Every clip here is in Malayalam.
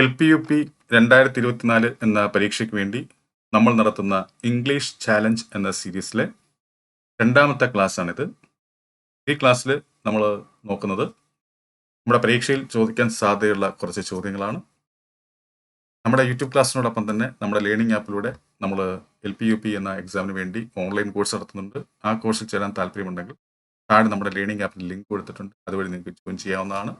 എൽ പി യു പി രണ്ടായിരത്തി ഇരുപത്തിനാല് എന്ന പരീക്ഷയ്ക്ക് വേണ്ടി നമ്മൾ നടത്തുന്ന ഇംഗ്ലീഷ് ചാലഞ്ച് എന്ന സീരീസിലെ രണ്ടാമത്തെ ക്ലാസ്സാണിത്. ഈ ക്ലാസ്സിൽ നമ്മൾ നോക്കുന്നത് നമ്മുടെ പരീക്ഷയിൽ ചോദിക്കാൻ സാധ്യതയുള്ള കുറച്ച് ചോദ്യങ്ങളാണ്. നമ്മുടെ യൂട്യൂബ് ക്ലാസ്സിനോടൊപ്പം തന്നെ നമ്മുടെ ലേണിംഗ് ആപ്പിലൂടെ നമ്മൾ എൽ പി യു പി എന്ന എക്സാമിന് വേണ്ടി ഓൺലൈൻ കോഴ്സ് നടത്തുന്നുണ്ട്. ആ കോഴ്സിൽ ചേരാൻ താല്പര്യമുണ്ടെങ്കിൽ താഴെ നമ്മുടെ ലേണിംഗ് ആപ്പിൽ ലിങ്ക് കൊടുത്തിട്ടുണ്ട്. അതുവഴി നിങ്ങൾക്ക് ജോയിൻ ചെയ്യാവുന്നതാണ്.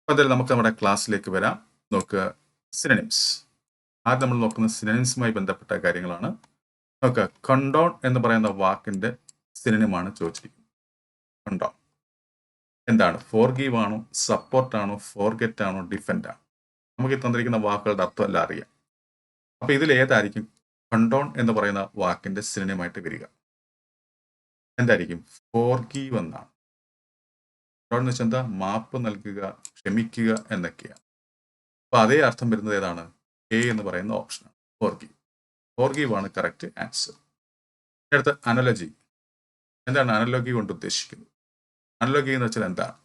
അപ്പോൾ എന്തായാലും നമുക്ക് നമ്മുടെ ക്ലാസ്സിലേക്ക് വരാം. നോക്കുക. സിനനിംസ് ആദ്യം നമ്മൾ നോക്കുന്ന സിനനിംസുമായി ബന്ധപ്പെട്ട കാര്യങ്ങളാണ്. നോക്കുക. കണ്ടോൺ എന്ന് പറയുന്ന വാക്കിന്റെ സിനനിമാണ് ചോദിച്ചിരിക്കുന്നത്. കണ്ടോൺ എന്താണ്? ഫോർ ഗീവ് ആണോ? സപ്പോർട്ടാണോ ഫോർ ഗെറ്റ് ആണോ? ഡിഫെൻഡ് ആണോ? നമുക്ക് ഈ തന്നിരിക്കുന്ന വാക്കുകളുടെ അർത്ഥമല്ല അറിയാം. അപ്പൊ ഇതിൽ ഏതായിരിക്കും? കണ്ടോൺ എന്ന് പറയുന്ന വാക്കിന്റെ സിനിമയായിട്ട് വരിക. എന്തായിരിക്കും? ഫോർ ഗീവ് എന്നാണ്. കണ്ടോൺ എന്ന് വെച്ചാൽ എന്താ? മാപ്പ് നൽകുക ക്ഷമിക്കുക എന്നൊക്കെയാണ്. അപ്പൊ അതേ അർത്ഥം വരുന്നത് ഏതാണ്? എ എന്ന് പറയുന്ന ഓപ്ഷനാണ് ഫോർഗീവ് ഫോർഗീവ് ആണ് കറക്റ്റ് ആൻസർ അടുത്ത അനലജി എന്താണ് അനലോഗി കൊണ്ട് ഉദ്ദേശിക്കുന്നത്? അനലോഗി എന്ന് വെച്ചാൽ എന്താണ്?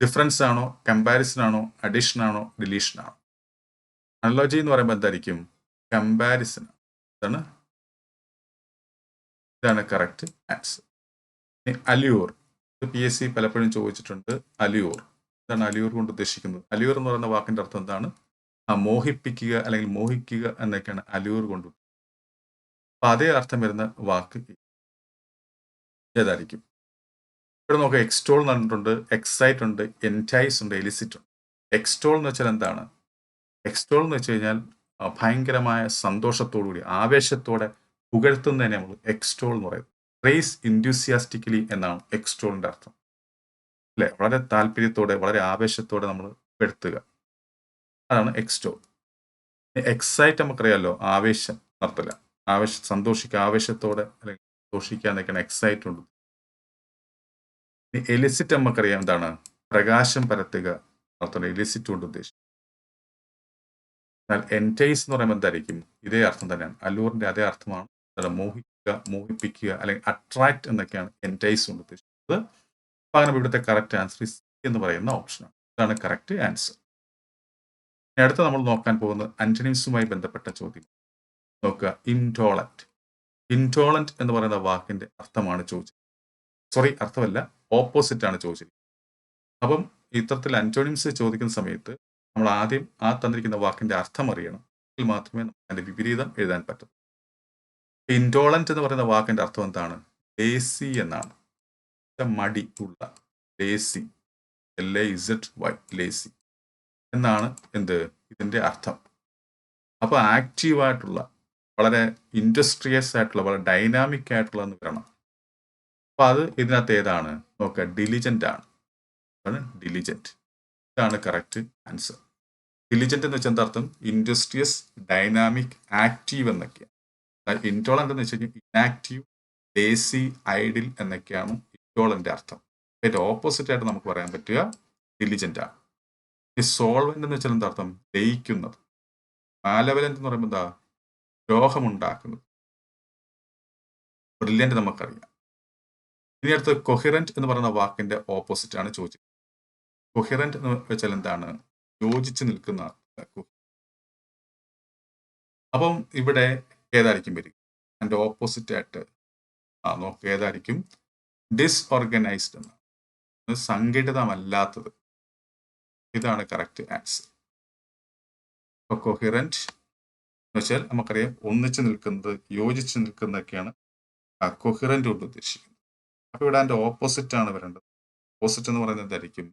ഡിഫറൻസ് ആണോ കമ്പാരിസൺ ആണോ അഡീഷൻ ആണോ ഡിലീഷൻ ആണോ? അനലോജി എന്ന് പറയുമ്പോൾ എന്തായിരിക്കും? കമ്പാരിസൺ ഇതാണ് ഇതാണ് correct answer Aliyur P S C പലപ്പോഴും ചോദിച്ചിട്ടുണ്ട് അലിയൂർ എന്താണ് അലിയൂർ കൊണ്ട് ഉദ്ദേശിക്കുന്നത്. അലിയൂർ എന്ന് പറയുന്ന വാക്കിന്റെ അർത്ഥം എന്താണ്? ആ മോഹിപ്പിക്കുക അല്ലെങ്കിൽ മോഹിക്കുക എന്നൊക്കെയാണ് അലിയൂർ കൊണ്ട് അപ്പൊ അതേ അർത്ഥം വരുന്ന വാക്ക് ഏതായിരിക്കും? ഇവിടെ നോക്കുക എക്സ്റ്റോൾ എന്ന് പറഞ്ഞിട്ടുണ്ട് എക്സൈറ്റ് ഉണ്ട് എന്റൈസ് ഉണ്ട് എലിസിറ്റ് ഉണ്ട്. എക്സ്റ്റോൾ എന്ന് വെച്ചാൽ എന്താണ്? എക്സ്റ്റോൾ എന്ന് വെച്ച് കഴിഞ്ഞാൽ ഭയങ്കരമായ സന്തോഷത്തോടുകൂടി ആവേശത്തോടെ പുകഴ്ത്തുന്നതിനെ നമ്മൾ എക്സ്റ്റോൾ എന്ന് പറയുന്നത് റേസ് ഇൻഡ്യൂസിയാസ്റ്റിക്കലി എന്നാണ് എക്സ്റ്റോളിന്റെ അർത്ഥം. അല്ലെ വളരെ താല്പര്യത്തോടെ വളരെ ആവേശത്തോടെ നമ്മൾ പെടുത്തുക. അതാണ് എക്സ്റ്റോ എക്സൈറ്റ് നമുക്കറിയാമല്ലോ ആവേശം നടത്തില്ല. ആവേശ സന്തോഷിക്കുക ആവേശത്തോടെ അല്ലെങ്കിൽ സന്തോഷിക്കുക എന്നൊക്കെയാണ് എക്സൈറ്റ് ഉണ്ട് എലിസിറ്റ് നമുക്കറിയാം എന്താണ്? പ്രകാശം പരത്തുക നടത്തണം എലിസിറ്റ് കൊണ്ട് ഉദ്ദേശിക്കും എന്നാൽ എന്റൈസ് എന്ന് പറയുമ്പോൾ എന്തായിരിക്കും? ഇതേ അർത്ഥം തന്നെയാണ്. അല്ലൂറിന്റെ അതേ അർത്ഥമാണ്. മോഹിക്കുക മോഹിപ്പിക്കുക അല്ലെങ്കിൽ അട്രാക്ട് എന്നൊക്കെയാണ് എന്റൈസ് കൊണ്ട് ഉദ്ദേശിക്കുന്നത് അങ്ങനെ ഇവിടുത്തെ കറക്റ്റ് ആൻസർ സി എന്ന് പറയുന്ന ഓപ്ഷനാണ് ഇതാണ് കറക്റ്റ് ആൻസർ ഇനി അടുത്ത നമ്മൾ നോക്കാൻ പോകുന്നത് അന്റണിംസുമായി ബന്ധപ്പെട്ട ചോദ്യം. നോക്കുക ഇൻടോളന്റ് ഇൻടോളന്റ് എന്ന് പറയുന്ന വാക്കിന്റെ അർത്ഥമാണ് ചോദിച്ചത് സോറി അർത്ഥമല്ല ഓപ്പോസിറ്റ് ആണ് ചോദിച്ചത് അപ്പം ഇത്തരത്തിൽ അന്റോണിംസ് ചോദിക്കുന്ന സമയത്ത് നമ്മൾ ആദ്യം ആ തന്നിരിക്കുന്ന വാക്കിന്റെ അർത്ഥം അറിയണം. എങ്കിൽ മാത്രമേ നമുക്ക് അതിന്റെ വിപരീതം എഴുതാൻ പറ്റൂ. ഇൻടോളന്റ് എന്ന് പറയുന്ന വാക്കിന്റെ അർത്ഥം എന്താണ്? ലേസി എന്നാണ്. മടി ഉള്ള lazy L A Z Y lazy എന്നാണ് എന്ത് ഇതിന്റെ അർത്ഥം. അപ്പോൾ ആക്റ്റീവായിട്ടുള്ള വളരെ ഇൻഡസ്ട്രിയസ് ആയിട്ടുള്ള വളരെ ഡൈനാമിക് ആയിട്ടുള്ള വരണം. അപ്പൊ അത് ഇതിനകത്ത് ഏതാണ്? നോക്കുക ഡിലിജന്റ് ആണ്. ഡിലിജന്റ് ഇതാണ് കറക്റ്റ് ആൻസർ ഡിലിജന്റ് എന്ന് വെച്ചാൽ എന്താർത്ഥം? ഇൻഡസ്ട്രിയസ് ഡൈനാമിക് ആക്റ്റീവ് എന്നൊക്കെയാണ്. ഇൻടോളന്റ് എന്ന് വെച്ച് കഴിഞ്ഞാൽ ഇനാക്റ്റീവ് ലേസി ഐഡിൽ എന്നൊക്കെയാണ് ഇൻടോളന്റെ അർത്ഥം. അതിന്റെ ഓപ്പോസിറ്റ് ആയിട്ട് നമുക്ക് പറയാൻ പറ്റുക ഡിലിജന്റ് ആണ്. ഈ സോൾവെന്റ് എന്ന് വെച്ചാൽ എന്താ അർത്ഥം ലയിക്കുന്നത് മാലവലന്റ് എന്ന് പറയുമ്പോൾ എന്താ? ദ്രോഹമുണ്ടാക്കുന്നത് ബ്രില്യന്റ് നമുക്കറിയാം. ഇനി അടുത്ത് കൊഹിറന്റ് എന്ന് പറയുന്ന വാക്കിന്റെ ഓപ്പോസിറ്റ് ആണ് ചോദിച്ചത്. കൊഹിറന്റ് എന്ന് വെച്ചാൽ എന്താണ്? യോജിച്ച് നിൽക്കുന്ന അപ്പം ഇവിടെ ഏതായിരിക്കും വരിക? അതിന്റെ ഓപ്പോസിറ്റ് ആയിട്ട് ആ നോക്ക് ഏതായിരിക്കും? ഡിസ്ഓർഗനൈസ്ഡ് എന്നാണ് സംഘടിതമല്ലാത്തത്. ഇതാണ് കറക്റ്റ് ആൻസർ ഇപ്പൊ കൊഹിറൻ എന്ന് വെച്ചാൽ നമുക്കറിയാം ഒന്നിച്ച് നിൽക്കുന്നത് യോജിച്ച് നിൽക്കുന്നതൊക്കെയാണ് കൊഹിറന്റ് കൊണ്ട് ഉദ്ദേശിക്കുന്നത്. അപ്പൊ ഇവിടെ അതിന്റെ ഓപ്പോസിറ്റ് ആണ് വരേണ്ടത്. ഓപ്പോസിറ്റ് എന്ന് പറയുന്നത് ധരിക്കും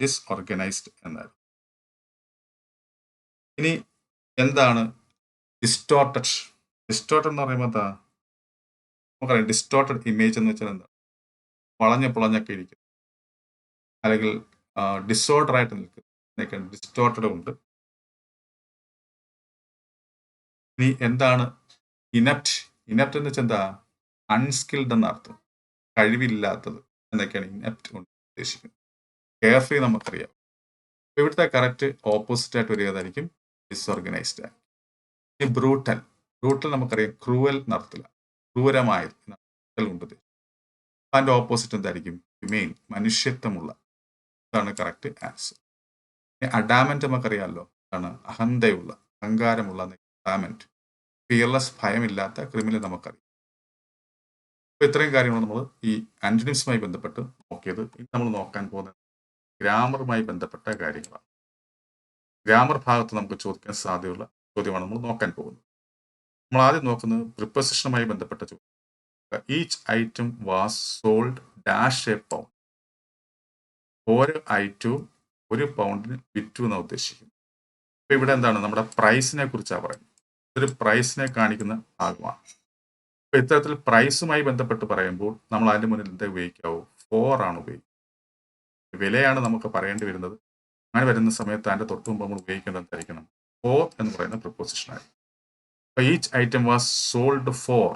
ഡിസ്ഓർഗനൈസ്ഡ് എന്നായിരുന്നു ഇനി എന്താണ്? ഡിസ്റ്റോർട്ടഡ് ഡിസ്റ്റോർട്ടഡ് എന്ന് പറയുമ്പോൾ എന്താ? നമുക്കറിയാം ഡിസ്റ്റോർട്ടഡ് ഇമേജ് എന്ന് വെച്ചാൽ എന്താ? വളഞ്ഞ പുളഞ്ഞൊക്കെ ഇരിക്കും. അല്ലെങ്കിൽ ഡിസോർഡർ ആയിട്ട് നിൽക്കും എന്നൊക്കെ ഡിസ്റ്റോർട്ടഡ് ഉണ്ട്. ഇനി എന്താണ് ഇനപ്റ്റ് ഇനപ്റ്റ് എന്ന് വെച്ചാൽ എന്താ? അൺസ്കിൽഡ് എന്ന അർത്ഥം കഴിവില്ലാത്തത് എന്നൊക്കെയാണ് ഇനപ്റ്റ് കൊണ്ട് ഉദ്ദേശിക്കുന്നത്. കെയർ ഫ്രീ നമുക്കറിയാം. ഇവിടുത്തെ കറക്റ്റ് ഓപ്പോസിറ്റ് ആയിട്ട് വരികയായിരിക്കും ഡിസ്ഓർഗനൈസ്ഡ് ഇനി ബ്രൂട്ടൽ ബ്രൂട്ടൽ നമുക്കറിയാം. ക്രൂവൽ നടത്തില്ല ക്രൂരമായത് ബ്രൂട്ടൽ അതിന്റെ ഓപ്പോസിറ്റ് എന്തായിരിക്കും? ഹ്യൂമെയിൻ മനുഷ്യത്വമുള്ള. അതാണ് കറക്റ്റ് ആൻസർ അഡാമന്റ് നമുക്കറിയാമല്ലോ. അതാണ് അഹന്തയുള്ള അഹങ്കാരമുള്ള അഡാമന്റ് ഫിയർലെസ് ഭയമില്ലാത്ത ക്രിമിനൽ നമുക്കറിയാം. അപ്പൊ ഇത്രയും കാര്യങ്ങൾ നമ്മൾ ഈ ആന്റണിംസുമായി ബന്ധപ്പെട്ട് നോക്കിയത്. ഇനി നമ്മൾ നോക്കാൻ പോകുന്നത് ഗ്രാമറുമായി ബന്ധപ്പെട്ട കാര്യങ്ങളാണ്. ഗ്രാമർ ഭാഗത്ത് നമുക്ക് ചോദിക്കാൻ സാധ്യതയുള്ള ചോദ്യമാണ് നമ്മൾ നോക്കാൻ പോകുന്നത്. നമ്മൾ ആദ്യം നോക്കുന്നത് പ്രിപ്പസിഷനുമായി ബന്ധപ്പെട്ട ചോദ്യം each item was sold dash a pound ഓരോ ഐറ്റവും ഒരു പൗണ്ടിന് വിറ്റു എന്നാണ് ഉദ്ദേശിക്കുന്നത്. അപ്പൊ ഇവിടെ എന്താണ്? നമ്മുടെ പ്രൈസിനെ കുറിച്ചാണ് പറയുന്നത്. ഇതൊരു പ്രൈസിനെ കാണിക്കുന്ന ഭാഗമാണ്. അപ്പൊ ഇത്തരത്തിൽ പ്രൈസുമായി ബന്ധപ്പെട്ട് പറയുമ്പോൾ നമ്മൾ അതിന്റെ മുന്നിൽ എന്താ ഉപയോഗിക്കാവൂ? ഫോർ ആണ് ഉപയോഗിക്കുക വിലയാണ് നമുക്ക് പറയേണ്ടി വരുന്നത്. അങ്ങനെ വരുന്ന സമയത്ത് അതിന്റെ തൊട്ട് മുമ്പ് നമ്മൾ ഉപയോഗിക്കേണ്ടത് എന്തായിരിക്കണം? ഫോർ എന്ന് പറയുന്ന പ്രിപ്പോസിഷനായി അപ്പൊ each item was sold for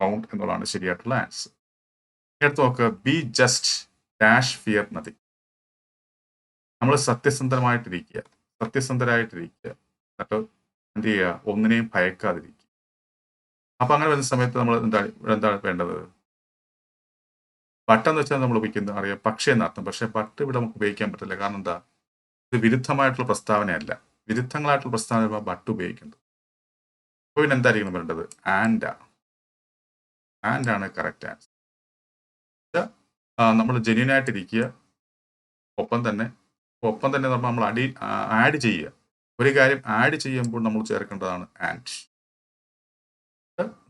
pound എന്നുള്ളതാണ് ശരിയായിട്ടുള്ള ആൻസർ എടുത്ത് നോക്കുക ബി ജസ്റ്റ് ഡാഷ് ഫിയർ നദി നമ്മൾ സത്യസന്ധമായിട്ടിരിക്കുക. സത്യസന്ധരായിട്ടിരിക്കുക. എന്നിട്ട് എന്ത് ചെയ്യുക? ഒന്നിനെയും ഭയക്കാതിരിക്കുക. അപ്പൊ അങ്ങനെ വരുന്ന സമയത്ത് നമ്മൾ എന്താ എന്താണ് വേണ്ടത്? ബട്ട് എന്ന് വെച്ചാൽ നമ്മൾ ഉപയോഗിക്കുന്നത് അറിയാം പക്ഷേ എന്നർത്ഥം പക്ഷെ ബട്ട് ഇവിടെ നമുക്ക് ഉപയോഗിക്കാൻ പറ്റില്ല. കാരണം എന്താ? ഇത് വിരുദ്ധമായിട്ടുള്ള പ്രസ്താവനയല്ല. വിരുദ്ധങ്ങളായിട്ടുള്ള പ്രസ്താവന ബട്ട് ഉപയോഗിക്കുന്നത്. അപ്പോൾ പിന്നെ എന്തായിരിക്കണം വേണ്ടത്? ആൻഡ് ആൻഡ് ആണ് കറക്റ്റ് ആൻസർ നമ്മൾ ജെന്യൂൻ ആയിട്ടിരിക്കുക ഒപ്പം തന്നെ ഒപ്പം തന്നെ നമ്മൾ നമ്മൾ അടി ആഡ് ചെയ്യുക. ഒരു കാര്യം ആഡ് ചെയ്യുമ്പോൾ നമ്മൾ ചേർക്കേണ്ടതാണ് ആൻഡ്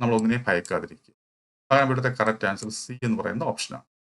നമ്മൾ ഒന്നിനെയും ഭയക്കാതിരിക്കുക. അതാണ് ഇവിടുത്തെ കറക്റ്റ് ആൻസർ സി എന്ന് പറയുന്ന ഓപ്ഷനാണ്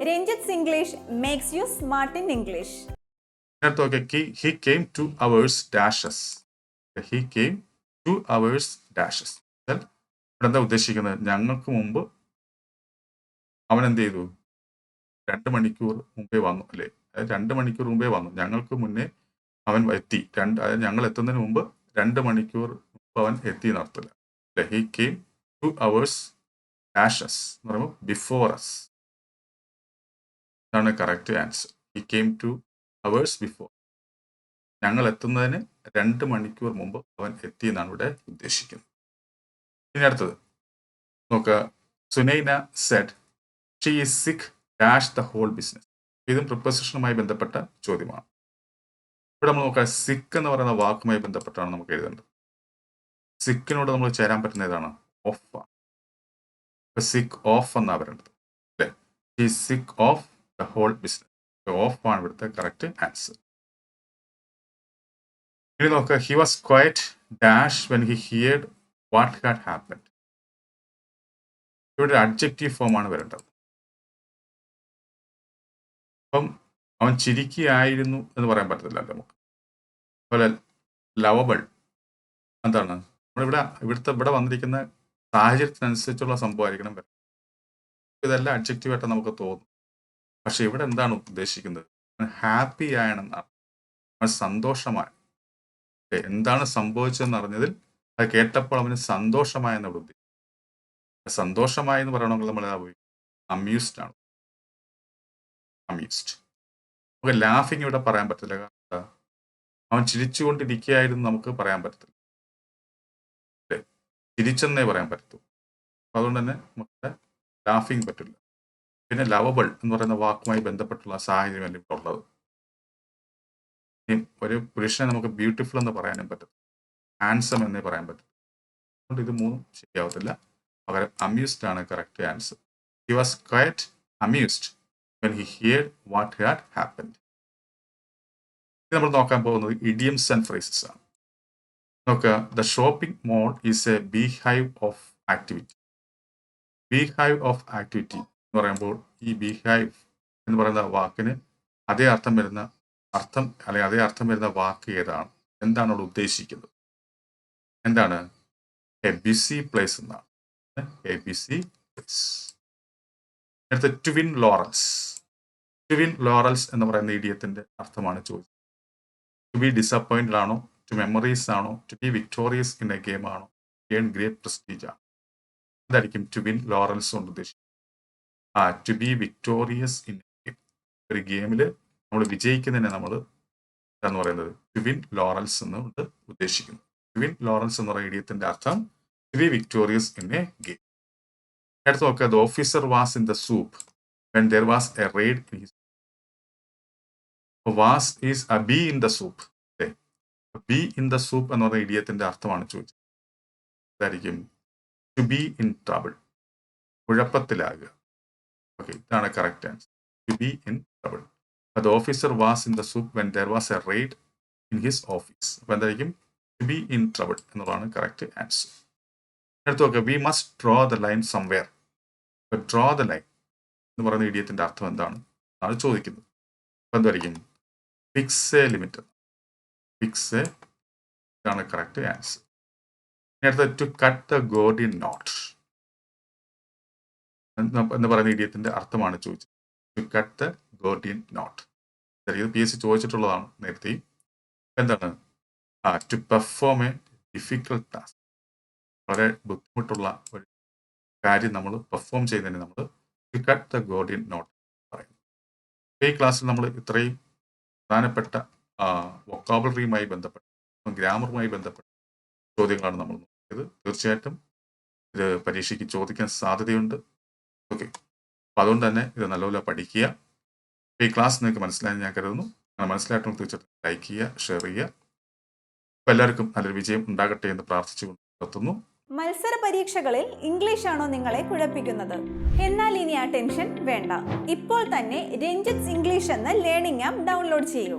Ranjith English makes you smart in English he came two hours dashes he came two hours dashes ഇവിടെ ഉദ്ദേശിക്കുന്നത്? ഞങ്ങൾക്ക് മുമ്പ് അവൻ എന്ത് ചെയ്തു? രണ്ട് മണിക്കൂർ മുമ്പേ വന്നു അല്ലേ? അതായത് രണ്ട് മണിക്കൂർ മുമ്പേ വന്നു. ഞങ്ങൾക്ക് മുന്നേ അവൻ എത്തി. രണ്ട് അതായത് ഞങ്ങൾ എത്തുന്നതിന് മുമ്പ് രണ്ട് മണിക്കൂർ മുമ്പ് അവൻ എത്തി നടത്തില്ല അല്ലെ? He came two hours dashes എന്ന് പറയുമ്പോൾ ബിഫോർ അസ് ഇതാണ് correct answer he came two hours before ഞങ്ങൾ എത്തുന്നതിന് രണ്ട് മണിക്കൂർ മുമ്പ് അവൻ എത്തി എന്നാണ് ഇവിടെ ഉദ്ദേശിക്കുന്നത്. ഇനി അടുത്തത്. നോക്കുക Sunaina said she is sick dash the whole business ഇതും പ്രിപ്പസിഷനുമായി ബന്ധപ്പെട്ട ചോദ്യമാണ്. ഇവിടെ നമ്മൾ നോക്കുക സിഖ് എന്ന് പറയുന്ന വാക്കുമായി ബന്ധപ്പെട്ടാണ് നമുക്ക് എഴുതേണ്ടത്. സിക്കിനോട് നമ്മൾ ചേരാൻ പറ്റുന്ന ഏതാണ്? ഓഫ് സിഖ് ഓഫ് എന്നാണ് വരേണ്ടത് അല്ലേ? Sick of the whole business of ആണ് ഇവിടുത്തെ കറക്റ്റ് ആൻസർ ഇനി നോക്കുക he was quiet dash when he heard what had happened ഇവിടെ അഡ്ജക്റ്റീവ് ഫോം ആണ് വരേണ്ടത്. അപ്പം അവൻ ചിരിക്കുകയായിരുന്നു എന്ന് പറയാൻ പറ്റത്തില്ല നമുക്ക്. അതുപോലെ ലവബിൾ എന്താണ്? നമ്മളിവിടെ ഇവിടുത്തെ ഇവിടെ വന്നിരിക്കുന്ന സാഹചര്യത്തിനനുസരിച്ചുള്ള സംഭവമായിരിക്കണം ഇതെല്ലാം അഡ്ജക്റ്റീവായിട്ട് നമുക്ക് തോന്നും പക്ഷെ ഇവിടെ എന്താണ് ഉദ്ദേശിക്കുന്നത്? ഹാപ്പി ആണെന്നാണ്. അവൻ സന്തോഷമായി. എന്താണ് സംഭവിച്ചതെന്ന് അറിഞ്ഞതിൽ അത് കേട്ടപ്പോൾ അവന് സന്തോഷമായെന്ന് അവിടെ ഉദ്ദേശിക്കും സന്തോഷമായി എന്ന് പറയണമെങ്കിൽ നമ്മൾ അമ്യൂസ്ഡ് ആണ്. അമ്യൂസ്ഡ് നമുക്ക് ലാഫിങ് ഇവിടെ പറയാൻ പറ്റില്ല. അവൻ ചിരിച്ചുകൊണ്ടിരിക്കുകയായിരുന്നു നമുക്ക് പറയാൻ പറ്റത്തില്ല. ചിരിച്ചെന്നേ പറയാൻ പറ്റത്തു അതുകൊണ്ട് തന്നെ നമുക്ക് ലാഫിങ് പറ്റില്ല. പിന്നെ ലവബിൾ എന്ന് പറയുന്ന വാക്കുമായി ബന്ധപ്പെട്ടുള്ള സാഹചര്യമല്ല ഇവിടെ ഉള്ളത്? ഒരു പുരുഷനെ നമുക്ക് ബ്യൂട്ടിഫുൾ എന്ന് പറയാനും പറ്റും ഹാൻസം എന്നേ പറയാൻ പറ്റും അതുകൊണ്ട് ഇത് മൂന്നും ശരിയാവത്തില്ല. പകരം അമ്യൂസ്ഡ് ആണ് correct answer he was quiet amused when he hear what had happened ഇത് നമ്മൾ നോക്കാൻ പോകുന്നത് ഇഡിയംസ് ആൻഡ് ഫ്രേസസ് ആണ്. നോക്കുക the shopping mall is a beehive of activity beehive of activity എന്ന് പറയുമ്പോൾ ഈ ബിഹൈവ് എന്ന് പറയുന്ന വാക്കിന് അതേ അർത്ഥം വരുന്ന അർത്ഥം അല്ലെങ്കിൽ അതേ അർത്ഥം വരുന്ന വാക്ക് ഏതാണ്? എന്താണ് അവിടെ ഉദ്ദേശിക്കുന്നത്? എന്താണ്? എ ബിസി പ്ലേസ് എന്നാണ്. എ ബിസി പ്ലേസ് അടുത്ത ട്വിൻ ലോറൽസ് ട്വിൻ ലോറൽസ് എന്ന് പറയുന്ന ഇഡിയത്തിന്റെ അർത്ഥമാണ് ചോദിച്ചത്. ടു ബി ഡിസപ്പോയിന്റഡ് ആണോ? ടു മെമ്മറീസ് ആണോ? To be victorious in a game ആണോ? ഗ്രേറ്റ് പ്രസ്റ്റീജ് ആണ്. എന്തായിരിക്കും? ട്വിൻ ലോറൽസ് കൊണ്ട് ഉദ്ദേശിക്കുന്നത്? ടു ബി വിക്ടോറിയസ് ഇൻ ഒരു ഗെയിമിൽ നമ്മൾ വിജയിക്കുന്നതിനെ നമ്മൾ എന്ന് പറയുന്നത്? ട്വിൻ ലോറൻസ് എന്ന് എന്നുകൊണ്ട് ഉദ്ദേശിക്കുന്നു. ട്വിൻ ലോറൻസ് എന്ന് പറയുന്ന ഇഡിയത്തിന്റെ അർത്ഥം to be victorious in a game അടുത്ത് നോക്കുക the officer was in the soup when there was a raid was is a be in the soup be in the soup എന്ന് പറയുന്ന ഇഡിയത്തിന്റെ അർത്ഥമാണ് ചോദിച്ചത്. ഇതായിരിക്കും ടു ബി ഇൻ ട്രബിൾ കുഴപ്പത്തിലാകുക. ഓക്കെ ഇതാണ് correct answer to be in trouble the officer was in the soup when there was a raid in his office അപ്പൊ എന്തായിരിക്കും? ടു ബി ഇൻ ട്രബിൾ എന്നുള്ളതാണ് കറക്റ്റ് ആൻസർ അടുത്ത് നോക്കുക we must draw the line somewhere draw the line എന്ന് പറയുന്ന ഇഡിയത്തിന്റെ അർത്ഥം എന്താണ്? ആണ് ചോദിക്കുന്നത്. അപ്പൊ എന്തായിരിക്കും? ഫിക്സ് എ ലിമിറ്റ് ഫിക്സ് ഇതാണ് കറക്റ്റ് ആൻസർ ഇനി to cut the Gordian knot എന്ന് പറയുന്ന ഇഡിയത്തിന്റെ അർത്ഥമാണ് ചോദിച്ചത്. To cut the Gordian knot ഇത് പി എസ് സി ചോദിച്ചിട്ടുള്ളതാണ് നേരത്തെ എന്താണ്? ആ to perform a difficult task വളരെ ബുദ്ധിമുട്ടുള്ള ഒരു കാര്യം നമ്മൾ പെർഫോം ചെയ്യുന്നതിന് നമ്മൾ to cut the Gordian knot പറയുന്നു. ഈ ക്ലാസ്സിൽ നമ്മൾ ഇത്രയും പ്രധാനപ്പെട്ട വൊക്കാബുലറിയുമായി ബന്ധപ്പെട്ട ഗ്രാമറുമായി ബന്ധപ്പെട്ട ചോദ്യങ്ങളാണ് നമ്മൾ നോക്കിയത്. തീർച്ചയായിട്ടും ഇത് പരീക്ഷയ്ക്ക് ചോദിക്കാൻ സാധ്യതയുണ്ട്. ഓക്കെ അപ്പോൾ അതുകൊണ്ട് തന്നെ ഇത് നല്ലപോലെ പഠിക്കുക. ഈ ക്ലാസ് നിങ്ങൾക്ക് മനസ്സിലായെന്ന് ഞാൻ കരുതുന്നു. മനസ്സിലായിട്ടും തീർച്ചയായിട്ടും ലൈക്ക് ചെയ്യുക ഷെയർ ചെയ്യുക. അപ്പോൾ എല്ലാവർക്കും നല്ലൊരു വിജയം ഉണ്ടാകട്ടെ എന്ന് പ്രാർത്ഥിച്ചുകൊണ്ട് നിർത്തുന്നു. മത്സര പരീക്ഷകളിൽ ഇംഗ്ലീഷ് ആണോ നിങ്ങളെ കുഴപ്പിക്കുന്നത്? എന്നാൽ ഇനി ആ ടെൻഷൻ വേണ്ട. ഇപ്പോൾ തന്നെ രഞ്ജിത്സ് ഇംഗ്ലീഷ് എന്ന ലേണിംഗ് ആപ്പ് ഡൗൺലോഡ് ചെയ്യൂ.